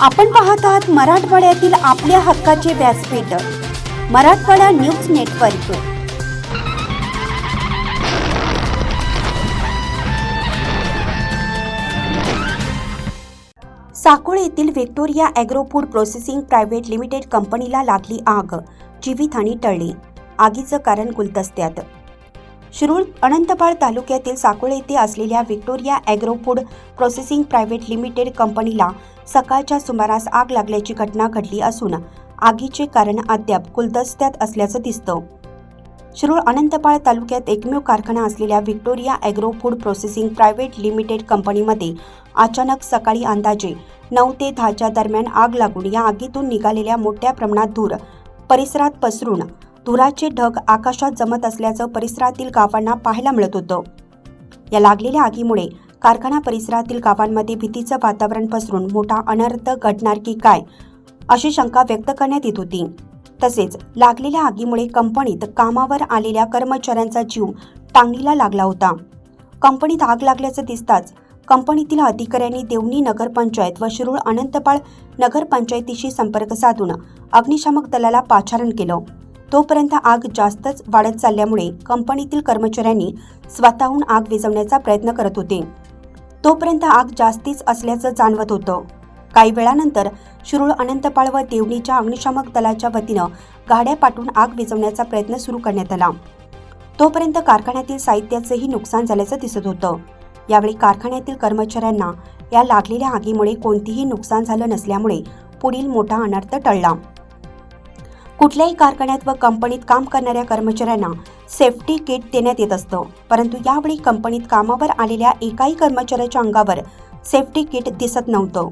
आपण पाहत आहात मराठवाड्यातील आपल्या हक्काचे व्यासपीठ मराठवाडा न्यूज नेटवर्क. साकोळ येथील Victoria agro food processing private limited कंपनीला लागली आग जीवितहानी टळली. आगीचं कारण गुलदस्त्यात. शिरूर अनंतपाळ तालुक्यातील साकोळे येथे असलेल्या Victoria agro food processing private limited कंपनीला सकाळच्या सुमारास आग लागल्याची घटना घडली असून आगीचे कारण अद्याप गुलदस्त्यात असल्याचं दिसतं. शिरूर अनंतपाळ तालुक्यात एकमेव कारखाना असलेल्या Victoria agro food processing private limited कंपनीमध्ये अचानक सकाळी अंदाजे नऊ ते दहाच्या दरम्यान आग लागून या आगीतून निघालेल्या मोठ्या प्रमाणात धूर परिसरात पसरून धुराचे ढग आकाशात जमत असल्याचं परिसरातील गावांना पाहायला मिळत होतं. या लागलेल्या आगीमुळे कारखाना परिसरातील गावांमध्ये भीतीचं वातावरण पसरून मोठा अनर्थ घडणार की काय अशी शंका व्यक्त करण्यात येत होती. तसेच लागलेल्या आगीमुळे कंपनीत कामावर आलेल्या कर्मचाऱ्यांचा जीव टांगणीला लागला होता. कंपनीत आग लागल्याचं दिसताच कंपनीतील अधिकाऱ्यांनी देवणी नगरपंचायत व शिरूळ अनंतपाळ नगरपंचायतीशी संपर्क साधून अग्निशामक दलाला पाचारण केलं. तोपर्यंत आग जास्तच वाढत चालल्यामुळे कंपनीतील कर्मचाऱ्यांनी स्वतःहून आग विझवण्याचा प्रयत्न करत होते. तोपर्यंत आग जास्तीच असल्याचं जाणवत होतं. काही वेळानंतर शिरूळ अनंतपाळ व देवणीच्या अग्निशामक दलाच्या वतीनं गाड्या पाठवून आग विझवण्याचा प्रयत्न सुरू करण्यात आला. तोपर्यंत कारखान्यातील साहित्याचंही नुकसान झाल्याचं दिसत होतं. यावेळी कारखान्यातील कर्मचाऱ्यांना या लागलेल्या आगीमुळे कोणतीही नुकसान झालं नसल्यामुळे पुढील मोठा अनर्थ टळला. कुठल्याही कारखान्यात व कंपनीत काम करणाऱ्या कर्मचाऱ्यांना सेफ्टी किट देण्यात येत असतं. परंतु यावेळी कंपनीत कामावर आलेल्या एकाही कर्मचाऱ्याच्या अंगावर सेफ्टी किट दिसत नव्हतं.